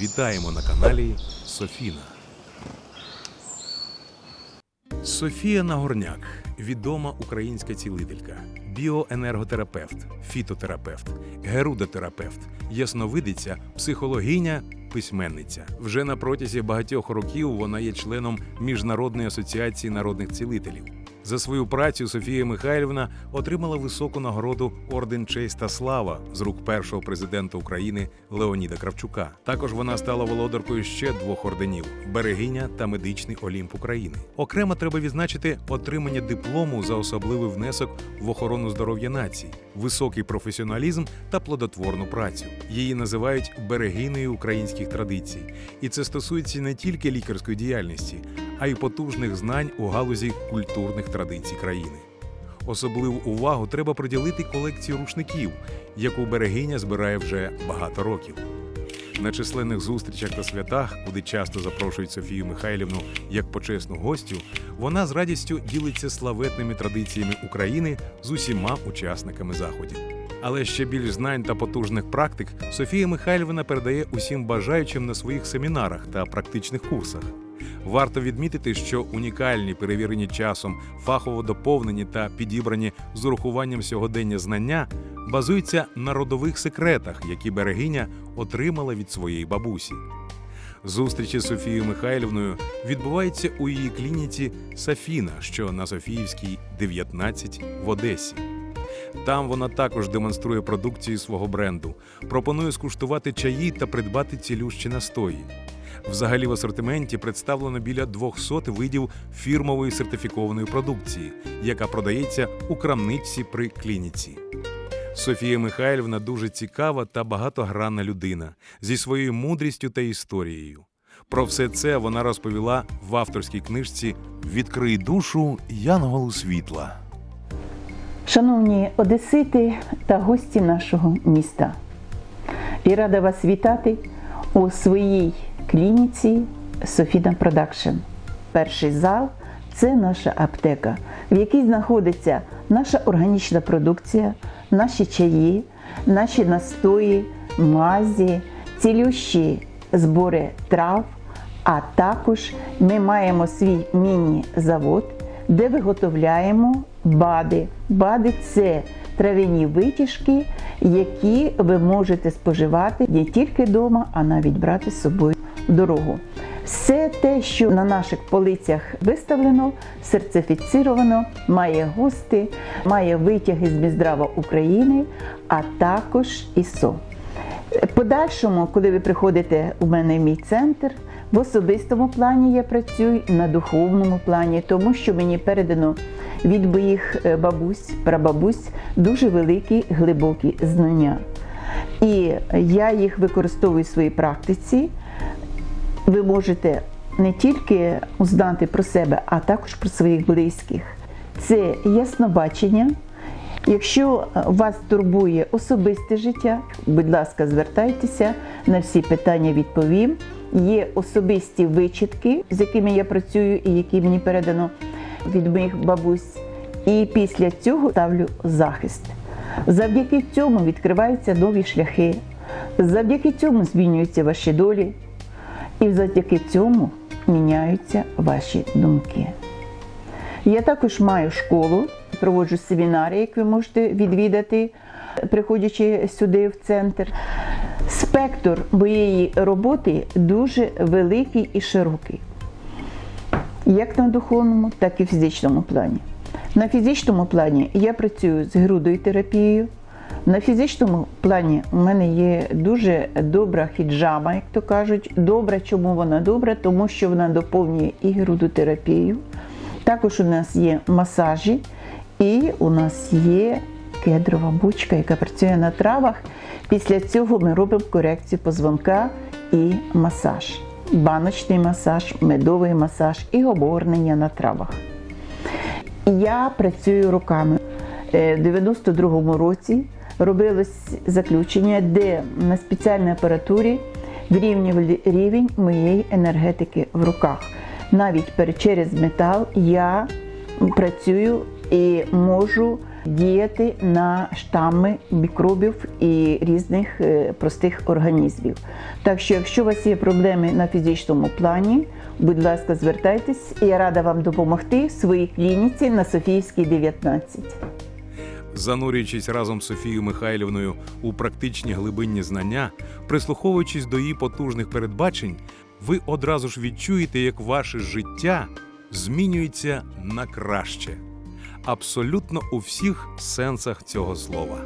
Вітаємо на каналі Софіна. Софія Нагорняк відома українська цілителька, біоенерготерапевт, фітотерапевт, герудотерапевт, ясновидиця, психологиня, письменниця. Вже на протязі багатьох років вона є членом Міжнародної асоціації народних цілителів. За свою працю Софія Михайлівна отримала високу нагороду Орден Честь та Слава з рук першого президента України Леоніда Кравчука. Також вона стала володаркою ще двох орденів Берегиня та Медичний Олімп України. Окремо треба відзначити отримання диплому за особливий внесок в охорону здоров'я нації, високий професіоналізм та плодотворну працю. Її називають берегинею українських традицій, і це стосується не тільки лікарської діяльності, а й потужних знань у галузі культурних традицій країни. Особливу увагу треба приділити колекції рушників, яку берегиня збирає вже багато років. На численних зустрічах та святах, куди часто запрошують Софію Михайлівну як почесну гостю, вона з радістю ділиться славетними традиціями України з усіма учасниками заходів. Але ще більш знань та потужних практик Софія Михайлівна передає усім бажаючим на своїх семінарах та практичних курсах. Варто відмітити, що унікальні, перевірені часом, фахово доповнені та підібрані з урахуванням сьогодення знання базуються на родових секретах, які берегиня отримала від своєї бабусі. Зустрічі з Софією Михайлівною відбуваються у її клініці Сафіна, що на Софіївській 19 в Одесі. Там вона також демонструє продукцію свого бренду, пропонує скуштувати чаї та придбати цілющі настої. Взагалі в асортименті представлено біля 200 видів фірмової сертифікованої продукції, яка продається у крамниці при клініці. Софія Михайлівна дуже цікава та багатогранна людина зі своєю мудрістю та історією. Про все це вона розповіла в авторській книжці Відкрий душу Янголу світла. Шановні одесити та гості нашого міста, і рада вас вітати у своїй клініці Софіна Продакшн. Перший зал це наша аптека, в якій знаходиться наша органічна продукція, наші чаї, наші настої, мазі, цілющі збори трав. А також ми маємо свій міні-завод, де виготовляємо БАДи. БАДи це трав'яні витяжки, які ви можете споживати не тільки вдома, а навіть брати з собою в дорогу. Все те, що на наших полицях виставлено, сертифіціровано, має гости, має витяги з Мінздрава України, а також ІСО. Подальшому, коли ви приходите у мене в мій центр, в особистому плані я працюю на духовному плані, тому що мені передано від моїх е, бабусь, прабабусь дуже великі глибокі знання. І я їх використовую в своїй практиці. Ви можете не тільки узнати про себе, а також про своїх близьких. Це яснобачення. Якщо вас турбує особисте життя, будь ласка, звертайтеся на всі питання відповім. Є особисті вичитки, з якими я працюю і які мені передано від моїх бабусь. І після цього ставлю захист. Завдяки цьому відкриваються нові шляхи, завдяки цьому змінюються ваші долі, і завдяки цьому міняються ваші думки. Я також маю школу, проводжу семінари, як ви можете відвідати, приходячи сюди в центр. Спектр моєї роботи дуже великий і широкий, як на духовному, так і фізичному плані. На фізичному плані я працюю з грудою терапією. На фізичному плані у мене є дуже добра хіджама, як то кажуть. Добра, чому вона добра? Тому що вона доповнює і грудотерапію. Також у нас є масажі, і у нас є кедрова бучка, яка працює на травах. Після цього ми робимо корекцію позвонка і масаж. Баночний масаж, медовий масаж і обгорнення на травах. Я працюю руками. В 92-му році робилось заключення, де на спеціальній апаратурі вирівнювали рівень моєї енергетики в руках. Навіть через метал я працюю і можу діяти на штами мікробів і різних е, простих організмів. Так що, якщо у вас є проблеми на фізичному плані, будь ласка, звертайтесь, я рада вам допомогти в своїй клініці на Софіївській 19. Занурюючись разом з Софією Михайлівною у практичні глибинні знання, прислуховуючись до її потужних передбачень, ви одразу ж відчуєте, як ваше життя змінюється на краще. Абсолютно у всіх сенсах цього слова.